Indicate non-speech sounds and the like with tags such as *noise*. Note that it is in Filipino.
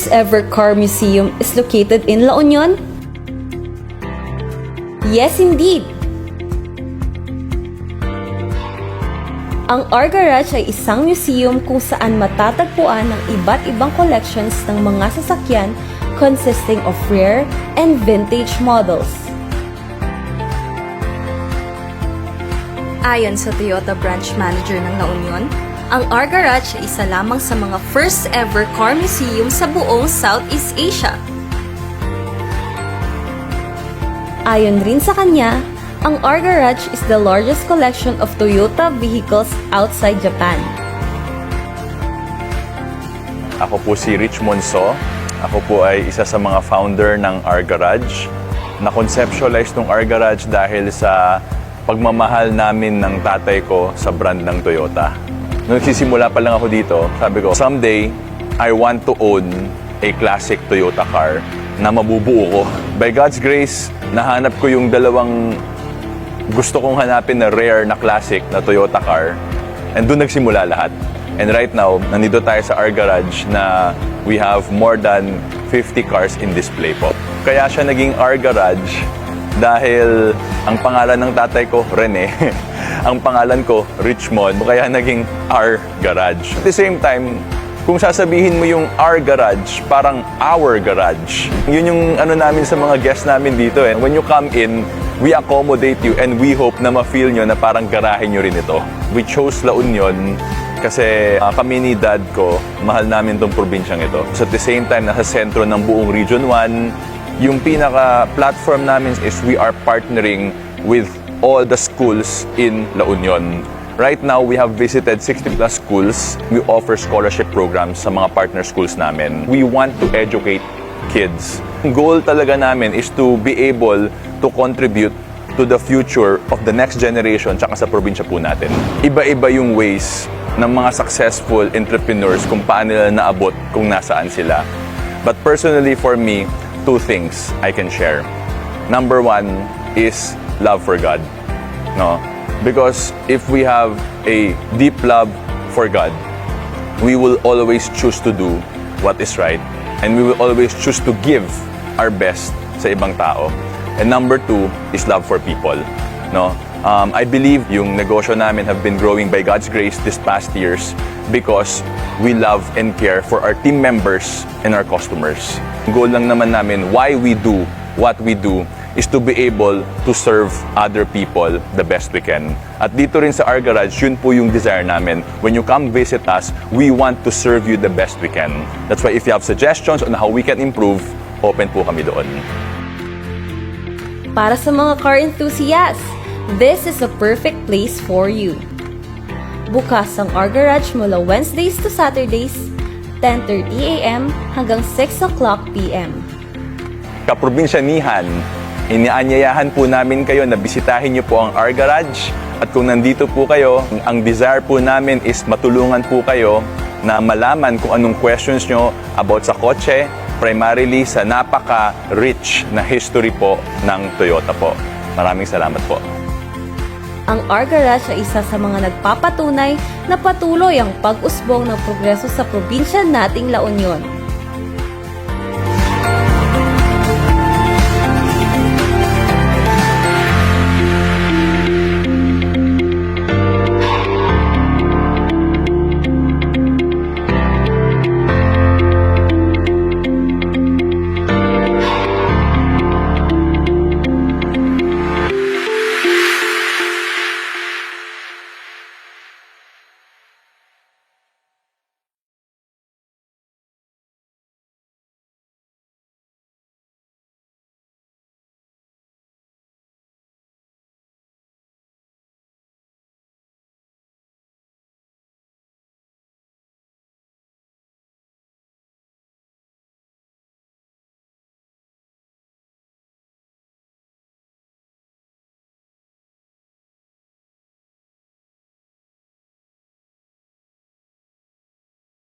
first ever car museum is located in La Union? Yes, indeed. Ang R Garage ay isang museum kung saan matatagpuan ang iba't ibang collections ng mga sasakyan consisting of rare and vintage models. Ayon sa Toyota branch manager ng La Union, ang R Garage ay isa lamang sa mga first ever car museum sa buong Southeast Asia. Ayon rin sa kanya, ang R Garage is the largest collection of Toyota vehicles outside Japan. Ako po si Rich Monso. Ako po ay isa sa mga founder ng R Garage. Na-conceptualize ng R Garage dahil sa pagmamahal namin ng tatay ko sa brand ng Toyota. Nung nagsisimula pa lang ako dito, sabi ko, someday, I want to own a classic Toyota car na mabubuo ko. By God's grace, nahanap ko yung dalawang gusto kong hanapin na rare na classic na Toyota car. And doon nagsimula lahat. And right now, nandito tayo sa our garage na we have more than 50 cars in display po. Kaya siya naging our garage dahil ang pangalan ng tatay ko, Rene. *laughs* ang pangalan ko, Richmond. Kaya naging our garage. At the same time, kung sasabihin mo yung our garage, parang our garage. Yun yung ano namin sa mga guests namin dito. Eh. When you come in, we accommodate you and we hope na ma-feel nyo na parang garahe nyo rin ito. We chose La Union kasi ah, kami ni dad ko, mahal namin tong probinsyang ito. So at the same time, nasa sentro ng buong Region 1. Yung pinaka-platform namin is we are partnering with all the schools in La Union. Right now, we have visited 60 plus schools. We offer scholarship programs sa mga partner schools namin. We want to educate kids. Goal talaga namin is to be able to contribute to the future of the next generation tsaka sa probinsya po natin. Iba-iba yung ways ng mga successful entrepreneurs kung paano nila naabot kung nasaan sila. But personally for me, two things I can share. Number one is love for God. No? Because if we have a deep love for God, we will always choose to do what is right and we will always choose to give our best sa ibang tao. And number two is love for people. No? Um, I believe yung negosyo namin have been growing by God's grace this past years because we love and care for our team members and our customers. Goal lang naman namin why we do what we do is to be able to serve other people the best we can. At dito rin sa our garage, yun po yung desire namin. When you come visit us, we want to serve you the best we can. That's why if you have suggestions on how we can improve, open po kami doon. Para sa mga car enthusiasts, this is a perfect place for you. Bukas ang R Garage mula Wednesdays to Saturdays, 10.30 a.m. hanggang 6 o'clock p.m. Kaprobinsyanihan, inianyayahan po namin kayo na bisitahin niyo po ang R Garage. At kung nandito po kayo, ang desire po namin is matulungan po kayo na malaman kung anong questions nyo about sa kotse, primarily sa napaka-rich na history po ng Toyota po. Maraming salamat po. Ang R Garage ay isa sa mga nagpapatunay na patuloy ang pag-usbong ng progreso sa probinsya nating La Union.